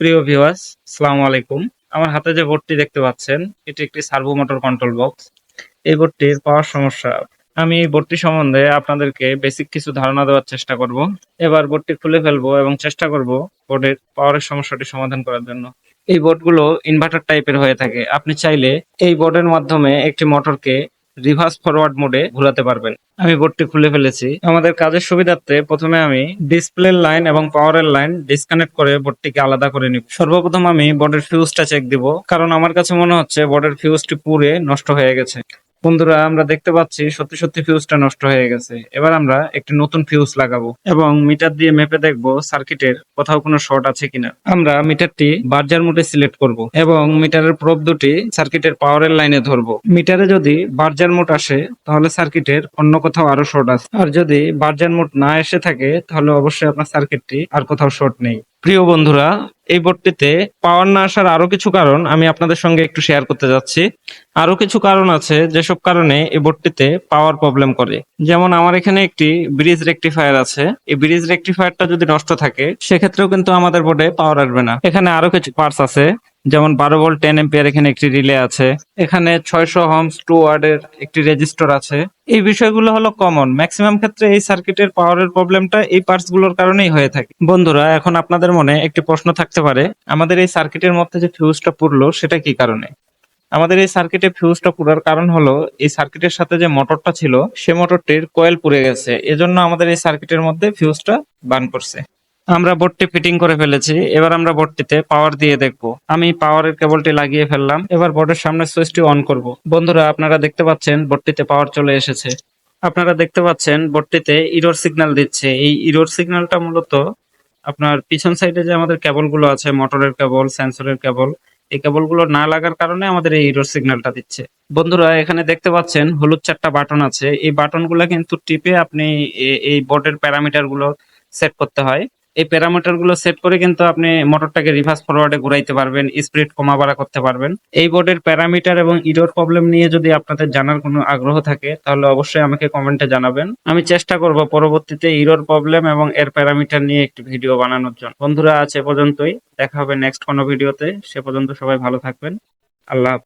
প্রিয় ভিউয়ার্স আসসালামু আলাইকুম। আমার হাতে যে বোর্ডটি দেখতে পাচ্ছেন, এটি একটি সার্ভো মোটর কন্ট্রোল বক্স এই বোর্ডটির পাওয়ার সমস্যা। আমি এই বোর্ডটি সম্বন্ধে আপনাদেরকে বেসিক কিছু ধারণা দেওয়ার চেষ্টা করব। এবার বোর্ডটি খুলে ফেলব এবং চেষ্টা করব বোর্ডের পাওয়ারের সমস্যাটি সমাধান করার জন্য। এই বোর্ডগুলো ইনভার্টার টাইপের হয়ে থাকে। আপনি চাইলে এই বোর্ডের মাধ্যমে একটি মোটরকে রিভার্স ফরওয়ার্ড মোডে ঘোরাতে পারবেন। আমি বোর্ডটি খুলে ফেলেছি। আমাদের কাজের সুবিধার্থে প্রথমে আমি ডিসপ্লে লাইন এবং পাওয়ারের লাইন ডিসকানেক্ট করে বোর্ডটিকে আলাদা করে নিব। সর্বপ্রথম আমি বোর্ডের ফিউজটা চেক দিব, কারণ আমার কাছে মনে হচ্ছে বোর্ডের ফিউজটি পুরে নষ্ট হয়ে গেছে। বন্ধুরা, আমরা দেখতে পাচ্ছি সত্যি সত্যি ফিউজটা নষ্ট হয়ে গেছে। এবার আমরা একটি নতুন ফিউজ লাগাবো এবং মিটার দিয়ে মেপে দেখব সার্কিটের কোথাও কোনো শর্ট আছে কিনা। আমরা মিটারটি বার্জার মোডে সিলেক্ট করব এবং মিটারের প্রোব দুটি সার্কিটের পাওয়ারের লাইনে ধরবো। মিটারে যদি বার্জার মোড আসে, তাহলে সার্কিটের অন্য কোথাও আরও শর্ট আছে। আর যদি বার্জার মোড না এসে থাকে, তাহলে অবশ্যই আপনার সার্কিটটি আর কোথাও শর্ট নেই। প্রিয় বন্ধুরা, এই বোর্ডটিতে পাওয়ার না আসার আরও কিছু কারণ আমি আপনাদের সঙ্গে একটু শেয়ার করতে যাচ্ছি। আরও কিছু কারণ আছে যেসব কারণে এই বোর্ডটিতে পাওয়ার প্রবলেম করে। যেমন আমার এখানে একটি ব্রিজ রেকটিফায়ার আছে। এই ব্রিজ রেকটিফায়ারটা যদি নষ্ট থাকে, সেক্ষেত্রেও কিন্তু আমাদের বোর্ডে পাওয়ার আসবে না। এখানে আরও কিছু পার্টস আছে, যেমন বারো ভোল্ট টেন এম্পিয়ার এখানে একটি রিলে আছে। এখানে ছয়শো হোমস টু ওয়ার্ডের একটি রেজিস্টর আছে। এই বিষয়গুলো হলো কমন ম্যাক্সিমাম ক্ষেত্রে এই সার্কিটের পাওয়ারের প্রবলেমটা এই পার্টসগুলোর কারণেই হয়ে থাকে। বন্ধুরা, এখন আপনাদের মনে একটি প্রশ্ন থাকতে পারে। আমাদের এই সার্কিটের মধ্যে যে ফিউজটা পুরলো, সেটা কি কারণে? আমাদের এই সার্কিটে ফিউজটা পুরার কারণ হলো, এই সার্কিটের সাথে যে মোটরটা ছিল, সে মোটরটির কয়েল পুড়ে গেছে। এজন্য আমাদের এই সার্কিটের মধ্যে ফিউজটা বার্ন করছে। আমরা বোর্ডটি ফিটিং করে ফেলেছি। এবার আমরা বোর্ডটিতে পাওয়ার দিয়ে দেখব। আমি পাওয়ারের কেবলটি লাগিয়ে ফেললাম। এবার বোর্ডের সামনে সুইচটি অন করব। বন্ধুরা, আপনারা দেখতে পাচ্ছেন বোর্ডটিতে পাওয়ার চলে এসেছে। আপনারা দেখতে পাচ্ছেন বোর্ডটিতে ইরোর সিগন্যাল দিচ্ছে। এই ইরোর সিগন্যালটা মূলত আপনার পিছন সাইডে যে আমাদের কেবলগুলো আছে মোটরের কেবল সেন্সরের কেবল এই কেবলগুলো না লাগার কারণে আমাদের এই ইরোর সিগন্যালটা দিচ্ছে। বন্ধুরা, এখানে দেখতে পাচ্ছেন হলুদ চারটা বাটন আছে। এই বাটনগুলো কিন্তু টিপে আপনি এই বোর্ডের প্যারামিটারগুলো সেট করতে হয়। এই প্যারামিটারগুলো সেট করে কিন্তু আপনি মোটরটাকে রিভার্স ফরওয়ার্ডে ঘুরাইতে পারবেন স্পিড কমা বাড়া করতে পারবেন। এই বোর্ডের প্যারামিটার এবং ইরোর প্রবলেম নিয়ে যদি আপনাদের জানার কোনো আগ্রহ থাকে, তাহলে অবশ্যই আমাকে কমেন্টে জানাবেন। আমি চেষ্টা করব পরবর্তীতে ইরোর প্রবলেম এবং এর প্যারামিটার নিয়ে একটি ভিডিও বানানোর জন্য। বন্ধুরা এ পর্যন্তই। দেখা হবে নেক্সট কোনো ভিডিওতে সে পর্যন্ত সবাই ভালো থাকবেন। আল্লাহ।